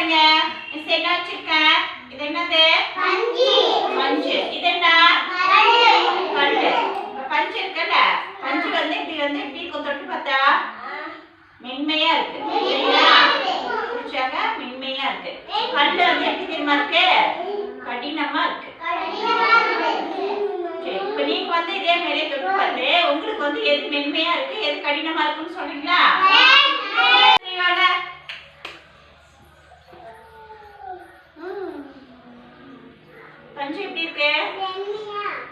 பாருங்க. மிஸ் என்ன வச்சிருக்கேன் இது என்னது? பஞ்சு. பஞ்சு. இது என்ன? கல்லு பஞ்சு இருக்குல்ல? பஞ்சு வந்து இப்படி வந்து இப்படி தொட்டு பார்த்தா மென்மையா இருக்கு. மென்மையா இருக்கு. கல்லு வந்து எப்படி தெரியுமா இருக்கு? கடினமா இருக்கு. இப்ப நீங்க வந்து இதே மாதிரியே தொட்டு பார்த்து உங்களுக்கு வந்து எது மென்மையா இருக்கு எது கடினமா இருக்குன்னு சொல்றீங்களா? பஞ்சு எப்படி இருக்கு?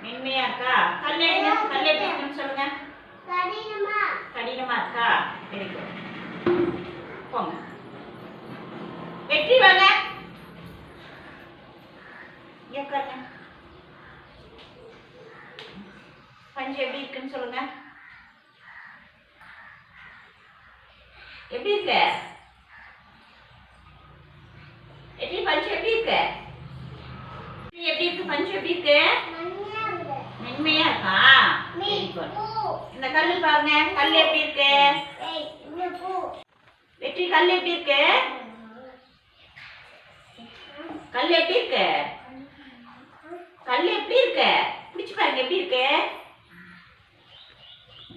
மென்மையா. இருக்கா? கல் எடுங்க கல் எப்படி இருக்குன்னு சொல்லுங்க. கடினமா. இருக்கா? போங்க. வெற்றி வாங்க. உட்காருங்க பஞ்சு எப்படி இருக்குன்னு சொல்லுங்க. எப்படி இருக்கு வெற்றி பஞ்சு எப்படி இருக்கு வெற்றி, எப்படி இருக்கு பஞ்சு எப்படி இருக்கு? மென்மையா இருக்கா? இந்த கல்லு பாருங்க. கல் எப்படி இருக்கு? வெற்றி கல் எப்படி இருக்கு? கல் எப்படி இருக்கு? கல் எப்படி இருக்கு? பிடிச்சு பாருங்க எப்படி இருக்கு?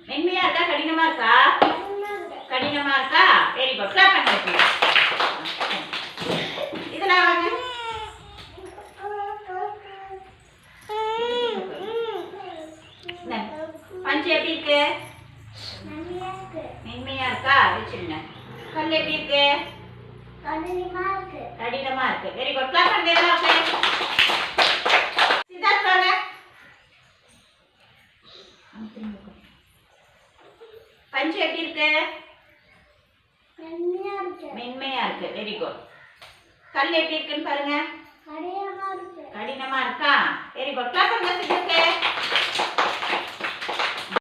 மென்மையா இருக்கா? கடினமா இருக்கா? கடினமா இருக்கா? வெரி குட் கிளாப் பஞ்சு எப்படி இருக்கு? மென்மையா இருக்கா? வச்சிருங்க. கல் எப்படி இருக்கு? கடினமா இருக்கு. வெரி குட் கிளாப் பஞ்சு எப்படி இருக்கு? மென்மையா இருக்கு. வெரி குட் கல் எப்படி இருக்குன்னு பாருங்க. கடினமா இருக்கா. Very good clap